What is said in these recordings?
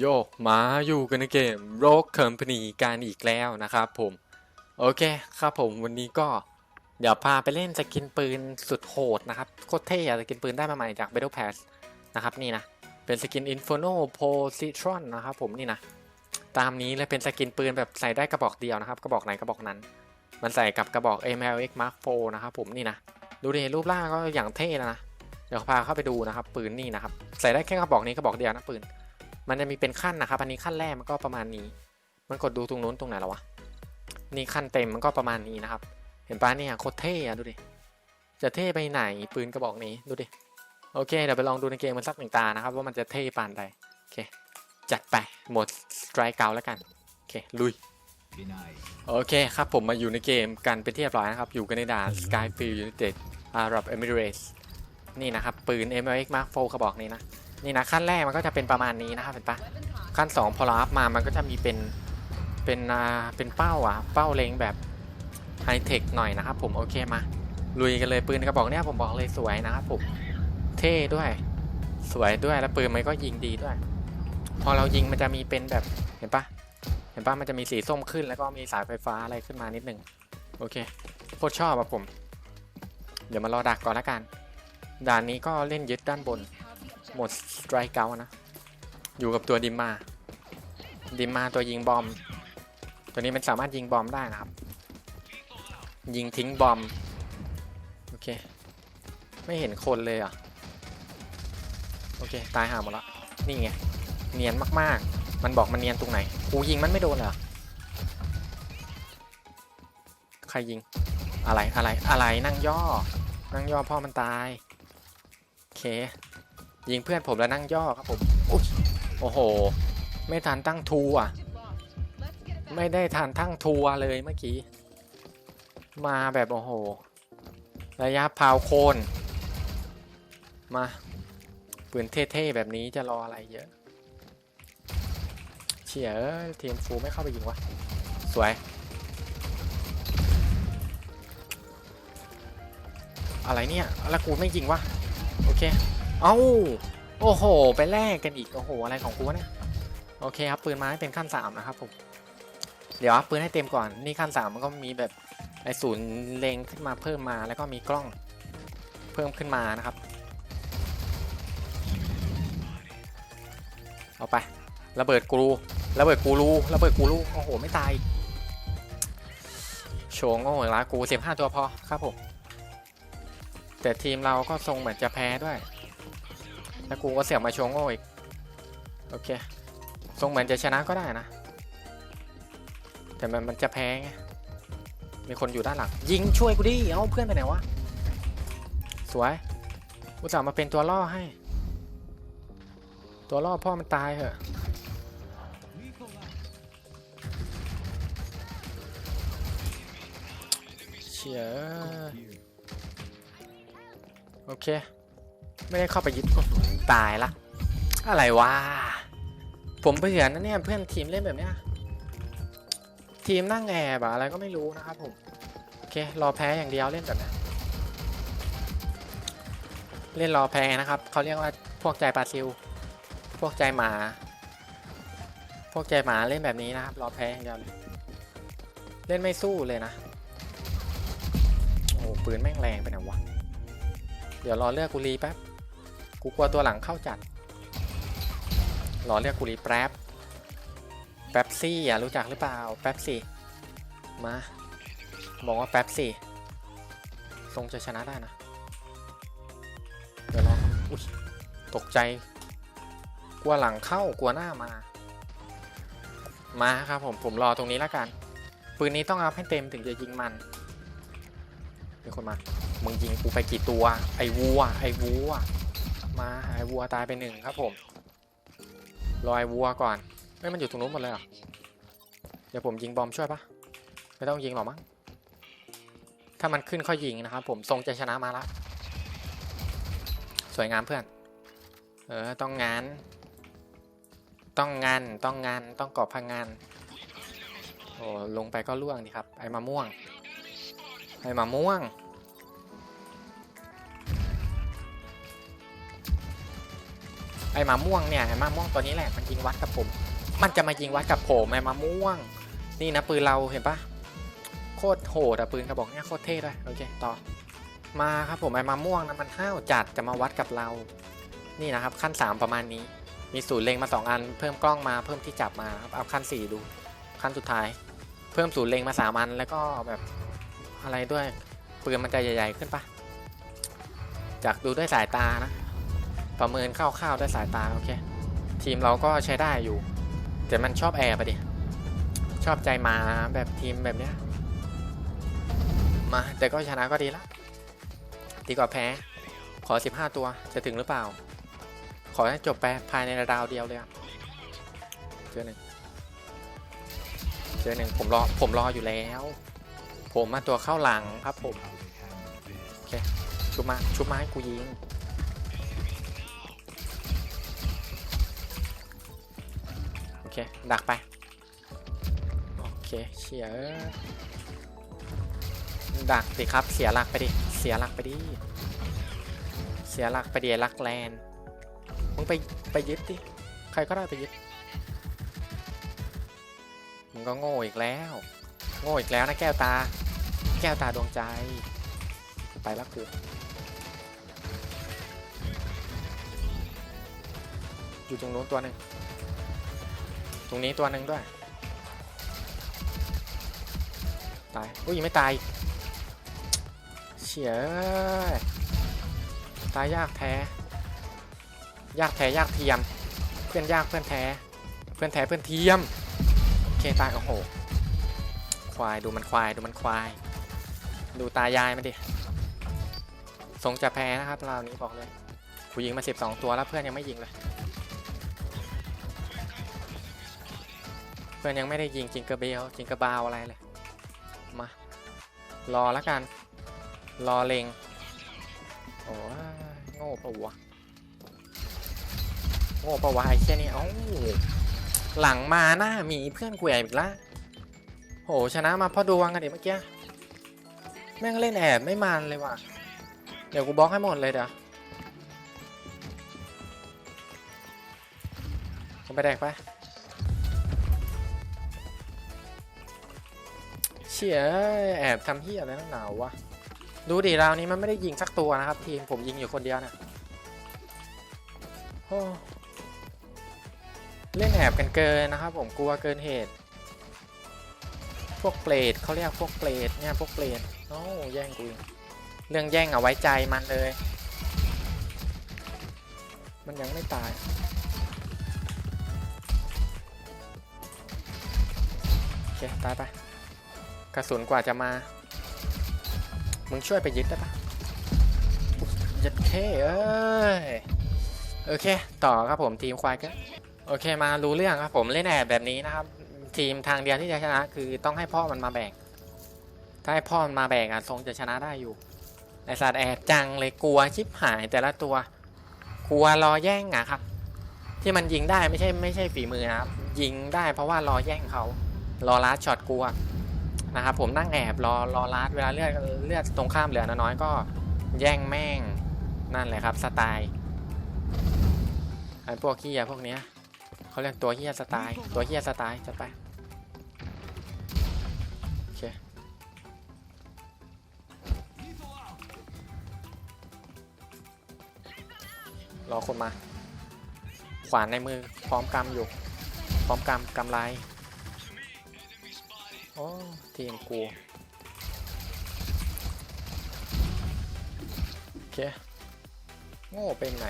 โยกมาอยู่กันในเกม r o g Company กันอีกแล้วนะครับผมโอเคครับผมวันนี้ก็เดี๋ยวพาไปเล่นสกินปืนสุดโหดนะครับโคตรเท่สกินปืนได้มาใหม่จาก Battle Pass นะครับนี่นะเป็นสกิน Inferno Positron นะครับผมนี่นะตามนี้เลยเป็นสกินปืนแบบใส่ได้กระบอกเดียวนะครับ กระบอกไหนกระบอกนั้น มันใส่กับกระบอก MLX Mark IV นะครับผมนี่นะดูดิรูปร่างก็อย่างเท่แล้วนะเดี๋ยวพาเข้าไปดูนะครับปืนนี่นะครับใส่ได้แค่กระบอกนี้กระบอกเดียวนะปืน มันจะมีเป็นขั้นนะครับ อันนี้ขั้นแรกมันก็ประมาณนี้ มันกดดูตรงนู้นตรงไหนแล้ววะ นี่ขั้นเต็มมันก็ประมาณนี้นะครับ เห็นปะเนี่ยโคตรเท่อะดูดิ จะเท่ไปไหนปืนกระบอกนี้ดูดิ โอเคเดี๋ยวไปลองดูในเกมมันสักหนึ่งตานะครับ ว่ามันจะเท่ปานใดโอเค จัดไปหมดสไตร์เกาแล้วกัน โอเคลุยโอเคครับผมมาอยู่ในเกมกันเป็นที่เรียบร้อยนะครับ อยู่กันในด่าน Skyfield United Arab Emirates นี่นะครับ ปืน MLX Mark IV กระบอกนี้นะ นี่นะขั้นแรกมันก็จะเป็นประมาณนี้นะครับเห็นปะขั้น 2 พอเราอัพมามันก็จะมีเป็นเป็นอ่าเป็นเป้าอะเป้าเล็งแบบไฮเทคหน่อยนะครับผมโอเคมาลุยกันเลยปืนกระบอกเนี้ยผมบอกเลยสวยนะครับผมเท่ด้วย สวยด้วยแล้วปืนมันก็ยิงดีด้วย พอเรายิงมันจะมีเป็นแบบเห็นปะเห็นปะมันจะมีสีส้มขึ้นแล้วก็มีสายไฟฟ้าอะไรขึ้นมานิดหนึ่งโอเคโคตรชอบอะผม เดี๋ยวมารอดักก่อนละกัน ด่านนี้ก็เล่นยึดด้านบน หมดสไตรเกานะ อยู่กับตัวดิมมา ดิมมาตัวยิงบอม ตัวนี้มันสามารถยิงบอมได้นะครับ ยิงทิ้งบอม โอเค ไม่เห็นคนเลยอะ โอเค ตายห่าหมดละ นี่ไง เนียนมากๆ มันบอกมันเนียนตรงไหน กูยิงมันไม่โดนเหรอ ใครยิง อะไร อะไร อะไร นั่งย่อ นั่งย่อพ่อมันตาย โอเค ยิงเพื่อนผมแล้วนั่งย่อครับผมโอ้โห ไม่ทันตั้งทูอะ ไม่ได้ทันตั้งทัวเลยเมื่อกี้ มาแบบโอ้โห ระยะพาวโคน มาปืนเท่ๆแบบนี้จะรออะไรเยอะ เฉียเอ้ยทีมฟูไม่เข้าไปยิงวะ สวย อะไรเนี่ย แล้วกูไม่ยิงวะ โอเค เอ้า โอ้โห ไปแลกกันอีก โอ้โห อะไรของกูวะเนี่ย โอเคครับ ปืนไม้เป็นขั้นสามนะครับผม เดี๋ยวปืนให้เต็มก่อน นี่ขั้นสามมันก็มีแบบไอศูนย์เลงขึ้นมาเพิ่มมา แล้วก็มีกล้องเพิ่มขึ้นมานะครับ เอาไประเบิดกูรูระเบิดกูรูระเบิดกูรูโอ้โห ไม่ตายโชงโง่ละกูสิบห้าตัวพอครับผมแต่ทีมเราก็ทรงเหมือนจะแพ้ด้วย แล้วกูก็เสียบมาโชงโง่อีก โอเค ทรงเหมือนจะชนะก็ได้นะ แต่มันมันจะแพ้ไง มีคนอยู่ด้านหลัง ยิงช่วยกูดิ เอาเพื่อนไปไหนวะ สวยกูจะมาเป็นตัวล่อให้ ตัวล่อพ่อมันตายเหอะเชียโอเค ไม่ได้เข้าไปยึดอื้อหือตายละ อะไรวะ ผมเบื่อนะเนี่ยเพื่อนทีมเล่นแบบเนี้ย ทีมนั่งแอบอะอะไรก็ไม่รู้นะครับผม โอเค รอแพ้อย่างเดียวเล่นแบบนี้เล่นรอแพ้นะครับ เขาเรียกว่าพวกใจปลาซิล พวกใจหมา พวกใจหมาเล่นแบบนี้นะครับ รอแพ้อย่างเดียวเลยเล่นไม่สู้เลยนะ โอ้โหปืนแม่งแรงไปไหนวะ เดี๋ยวรอเลือกกูรีแป๊บ กูกลัวตัวหลังเข้าจัดรอเลือกกูรีแป๊บแป๊บซี่อะรู้จักหรือเปล่าแป๊บซี่มาบอกว่าแป๊บซี่ทรงจะชนะได้นะ เดี๋ยวรออุ้ยตกใจ กลัวหลังเข้ากลัวหน้ามา มาครับผมผมรอตรงนี้แล้วกัน ปืนนี้ต้องเอัพให้เต็มถึงจะยิงมันมีคนมา มึงยิงกูไปกี่ตัว ไอ้วัวไอ้วัว มาไอ้วัวตายไปหนึ่งครับผมรอไอ้วัวก่อนไม่มันอยู่ตรงนู้นหมดเลยเหรอเดี๋ยวผมยิงบอมช่วยปะไม่ต้องยิงหรอกมั้งถ้ามันขึ้นค่อยยิงนะครับผมทรงจะชนะมาละสวยงามเพื่อน เออต้องงาน ต้องงานต้องงานต้องกอบพังงานโอ้ลงไปก็ล่วงดีครับ ไอ้มะม่วง ไอ้มะม่วง มาม่วงเนี่ยไอ้มาม่วงตัวนี้แหละมันยิงวัดกับผม มันจะมายิงวัดกับผมไอ้มาม่วง นี่นะปืนเราเห็นปะโคตรโหดอะปืนกระบอกเนี่ยโคตรเท่เลยโอเคต่อมาครับผมไอ้มาม่วงนะมันห้าวจัดจะมาวัดกับเรา นี่นะครับขั้น 3 ประมาณนี้ มีศูนย์เล็งมา 2 อัน เพิ่มกล้องมาเพิ่มที่จับมาครับเอาขั้น 4 ดู ขั้นสุดท้าย เพิ่มศูนย์เล็งมา3อันแล้วก็แบบอะไรด้วยปืนมันจะใหญ่ ๆ ขึ้นปะจากดูด้วยสายตานะ ประเมินคร่าวๆด้วยสายตาโอเค ทีมเราก็ใช้ได้อยู่ แต่มันชอบแอบไปดิ ชอบใจหมาแบบทีมแบบเนี้ย มาแต่ก็ชนะก็ดีละ ดีกว่าแพ้ ขอ 15 ตัวจะถึงหรือเปล่า ขอให้จบไปภายในราวเดียวเลยอะเจอหนึ่งเจอหนึ่งผมรอผมรออยู่แล้ว ผมมาตัวเข้าหลังครับผม โอเค ชุบมาชุบมาให้กูยิง เค ดักไป โอเคเฉียดักสิครับ เสียหลักไปดิ เสียหลักไปดิ เสียหลักไปดิลักแลนมึงไปไปยึดดิ ใครก็ได้ไปยึด มึงก็โง่อีกแล้ว โง่อีกแล้วนะแก้วตา แก้วตาดวงใจ ไปแล้วกูอยู่ตรงโน้นตัวหนึ่ง ตรงนี้ตัวหนึ่งด้วย ตาย อุ้ยยังไม่ตาย เฉียตายยากแท้ ยากแท้ยากเทียม เพื่อนยากเพื่อนแท้ เพื่อนแท้เพื่อนเทียม โอเคตายโอ้โห ควายดูมันควายดูมันควาย ดูตายายมันดิทรงจะแพ้นะครับเรานี้บอกเลยกูยิงมา 12 ตัวแล้วเพื่อนยังไม่ยิงเลย เพื่อนยังไม่ได้ยิงจิงกระเบลจิงกระบาวอะไรเลย มา รอแล้วกัน รอเลงโอ้โง่ปะวะโง่ปะวะไอ้แค่นี้เอ้าหลังมาหน้ามีเพื่อนกูแอบอีกละโหชนะมาพอดวงกันดิเมื่อกี้แม่งเล่นแอบไม่มันเลยว่ะ เดี๋ยวกูบล็อกให้หมดเลยเดี๋ยวผมไปแดกไป ชี่ยแอบทำเฮียอะไรนักหนาวะ ดูดิราวนี้มันไม่ได้ยิงสักตัวนะครับ ทีมผมยิงอยู่คนเดียวนะโอ้เล่นแอบกันเกินนะครับ ผมกลัวเกินเหตุ พวกเปรตเขาเรียกพวกเปรตเนี่ยพวกเปรตโอ้แย่งกูอีกเรื่องแย่งเอาไว้ใจมันเลย มันยังไม่ตายโอเคตายไป กระสุนกว่าจะมา มึงช่วยไปยึดได้ปะยึดเคเอ้ย โอเค ต่อครับผมทีมควายก็โอเคมารู้เรื่องครับผมเล่นแอบแบบนี้นะครับ ทีมทางเดียวที่จะชนะ คือต้องให้พ่อมันมาแบกถ้าให้พ่อมันมาแบกอะทรงจะชนะได้อยู่ไอสัตว์แอบจังเลยกลัวชิบหายแต่ละตัว กลัวรอแย่งอะครับ ที่มันยิงได้ไม่ใช่ไม่ใช่ฝีมือนะครับยิงได้เพราะว่ารอแย่งเขารอลัดช็อตกลัว นะครับผมนั่งแอบรอรอลัดเวลาเลือดเลือดตรงข้ามเหลือน้อยก็แย่งแม่งนั่นแหละครับสไตล์ไอ้พวกขี้ยพวกเนี้ยเขาเรียกตัวเฮียสไตล์ตัวเฮียสไตล์จัดไปโอเครอคนมา ขวานในมือพร้อมกำอยู่ พร้อมกำกำไร อ้ทีมกู โอเค โง่เป็นไหน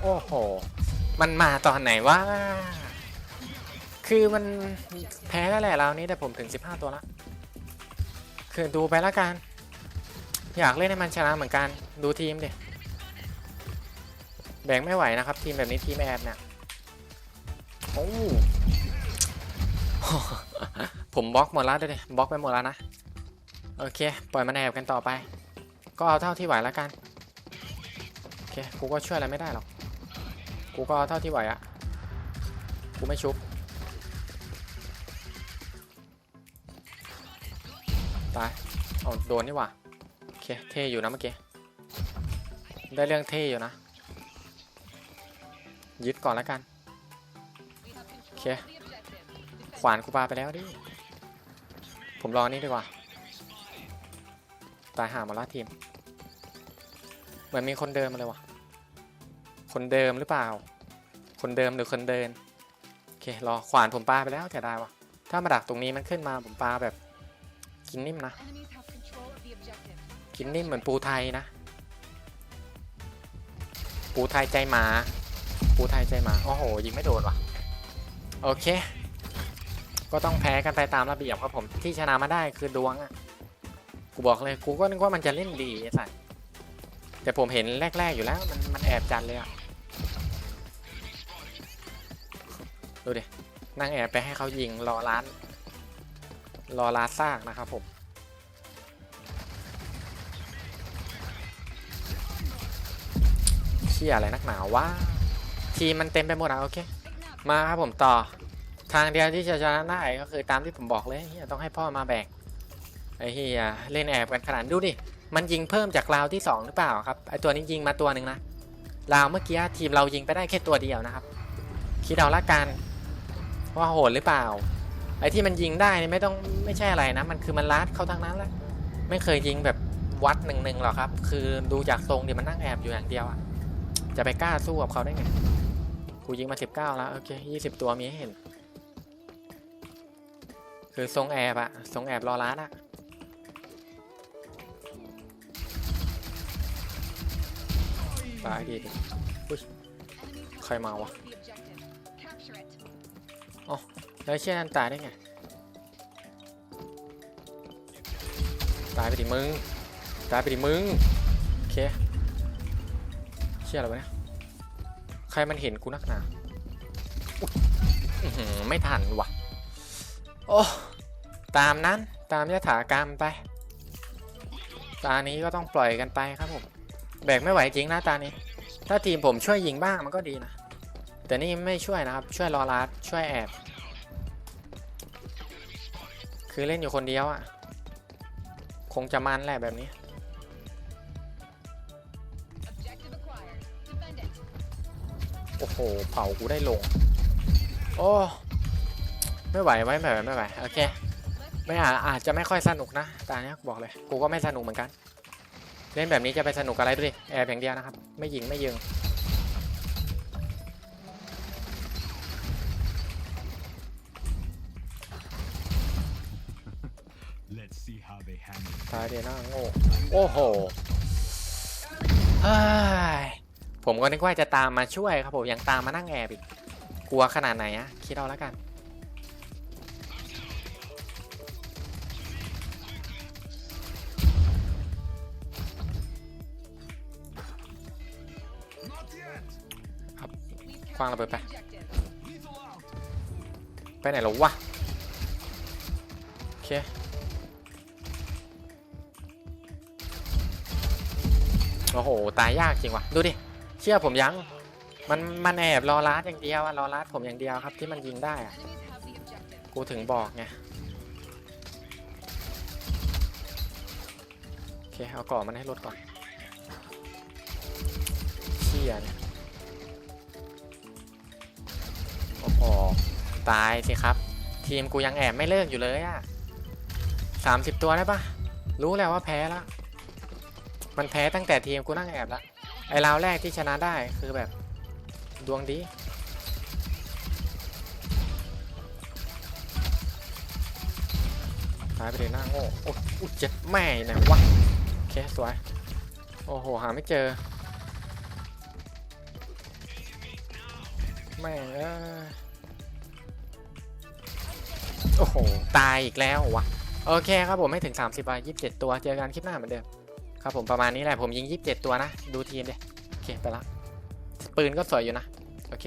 โอ้โห มันมาตอนไหนวะ คือมันแพ้แล้วแหละเรานี้แต่ผมถึง 15 ตัวละ คือดูไปแล้วกัน อยากเล่นให้มันชนะเหมือนกัน ดูทีมเดิแบ่งไม่ไหวนะครับ ทีมแบบนี้ทีมแอดเนี่ยโอ้ผมบล็อกหมดแล้วด้วยบล็อกไปหมดแล้วนะ โอเค ปล่อยมันแอบกันต่อไป ก็เอาเท่าที่ไหวแล้วกัน โอเค กูก็ช่วยอะไรไม่ได้หรอก กูก็เอาเท่าที่ไหวอะกูไม่ชุบ ตาย เอาโดนนี่หว่าโอเค เท่อยู่นะเมื่อกี้ ได้เรื่องเท่อยู่นะ ยึดก่อนแล้วกันโอเคขวานกูปาไปแล้วดิ ผมรอนี่ดีกว่า ตายหาหมาละทีม เหมือนมีคนเดิมมาเลยวะคนเดิมหรือเปล่า คนเดิมหรือคนเดิน โอเค รอขวานผมปาไปแล้วแต่ได้วะถ้ามาดักตรงนี้มันขึ้นมาผมปาแบบ กินนิ่มนะ กินนิ่มเหมือนปูไทยนะ ปูไทยใจหมา ปูไทยใจหมาโอ้โห ยิงไม่โดนว่ะ โอเค ก็ต้องแพ้กันไปตามระเบียบครับผมที่ชนะมาได้คือดวงอะกูบอกเลยกูก็นึกว่ามันจะเล่นดีไอ้สัสแต่ผมเห็นแรก ๆอยู่แล้ว มันมันแอบจันเลยอะดูดิ นั่งแอบไปให้เขายิงรอร้าน รอร้านซากนะครับผมเชี่ยอะไรนักหนาววะ ทีมันเต็มไปหมดอะโอเค มาครับผมต่อ ทางเดียวที่จะชนะได้ก็คือตามที่ผมบอกเลยเฮียต้องให้พ่อมาแบกไอ้เฮียเล่นแอบกันขนาดดูดิ มันยิงเพิ่มจากราวที่ 2 หรือเปล่าครับไอตัวนี้ยิงมาตัวหนึ่งนะราวเมื่อกี้ทีมเรายิงไปได้แค่ตัวเดียวนะครับ คิดเอาละกันว่าโหดหรือเปล่า ไอที่มันยิงได้นี่ไม่ต้องไม่ใช่อะไรนะ มันคือมันลัดเข้าทั้งนั้นแหละไม่เคยยิงแบบวัดหนึ่งหนึ่งหรอกครับ คือดูจากทรงเดี๋ยวมันนั่งแอบอยู่อย่างเดียวอะจะไปกล้าสู้กับเขาได้ไง กูยิงมา 19 แล้ว โอเค 20 ตัวมีให้เห็น คือทรงแอบอะทรงแอบรอร้านอะตายดีดิ Enemies have ใครมาวะ control of the objective. Capture it. แล้วเชื่อนันตายได้ไง ตายไปดิมึง ตายไปดิมึง โอเค เชื่ออะไรวะเนี่ย ใครมันเห็นกูนักหนาไม่ทันว่ะ โอ้ ตามนั้น ตามยถากรรมไป ตานี้ก็ต้องปล่อยกันไปครับผม แบกไม่ไหวจริงนะตานี้ ถ้าทีมผมช่วยยิงบ้างมันก็ดีนะ แต่นี่ไม่ช่วยนะครับ ช่วยรอรัดช่วยแอบ คือเล่นอยู่คนเดียวอะ่ะ คงจะมันแหละแบบนี้ เผากูได้ลง โอ้ ไม่ไหวไว้ไม่ไหวไม่ไหวโอเค ไม่อาจอาจจะไม่ค่อยสนุกนะตาเนี้ยกูบอกเลย กูก็ไม่สนุกเหมือนกัน เล่นแบบนี้จะไปสนุกอะไรดูดิแอบอย่างเดียวนะครับ ไม่ยิงไม่ยิง Let's see how they handle it. ตายเดียวนะโง่โอ้โหเฮ้ย ผมก็นึกว่าจะตามมาช่วยครับผมยังตามมานั่งแอบอีกกลัวขนาดไหนอะคิดเอาแล้วกัน We've คว้างระเบิดไป ไปไหนแล้ววะ โอเคโอ้โห ตายยากจริงวะดูดิ เชื่อผมยัง มันมันแอบรอลัดอย่างเดียวอะรอลัดผมอย่างเดียวครับที่มันยิงได้อะกูถึงบอกไงโอเคเอาก่อมันให้ลดก่อนเชี่ยเนี่ยโอ้โหตายสิครับ ทีมกูยังแอบไม่เลิกอยู่เลยอะสามสิบตัวได้ปะรู้แล้วว่าแพ้แล้วมันแพ้ตั้งแต่ทีมกูนั่งแอบแล้ว ไอ้ราวแรกที่ชนะได้คือแบบดวงดีหายไปเลยหน้าโง่โอ๊ยเจ็บแม่ไหนวะ โอเค สวย โอ้โห หาไม่เจอ แม่เอ้ยโอ้โห ตายอีกแล้ววะ โอเคครับผมไม่ถึง 30วัน27ตัว เจอกันคลิปหน้าเหมือนเดิม ครับผมประมาณนี้แหละผมยิง 27 ตัวนะ ดูทีมดิโอเคไปละปืนก็สวยอยู่นะ โอเค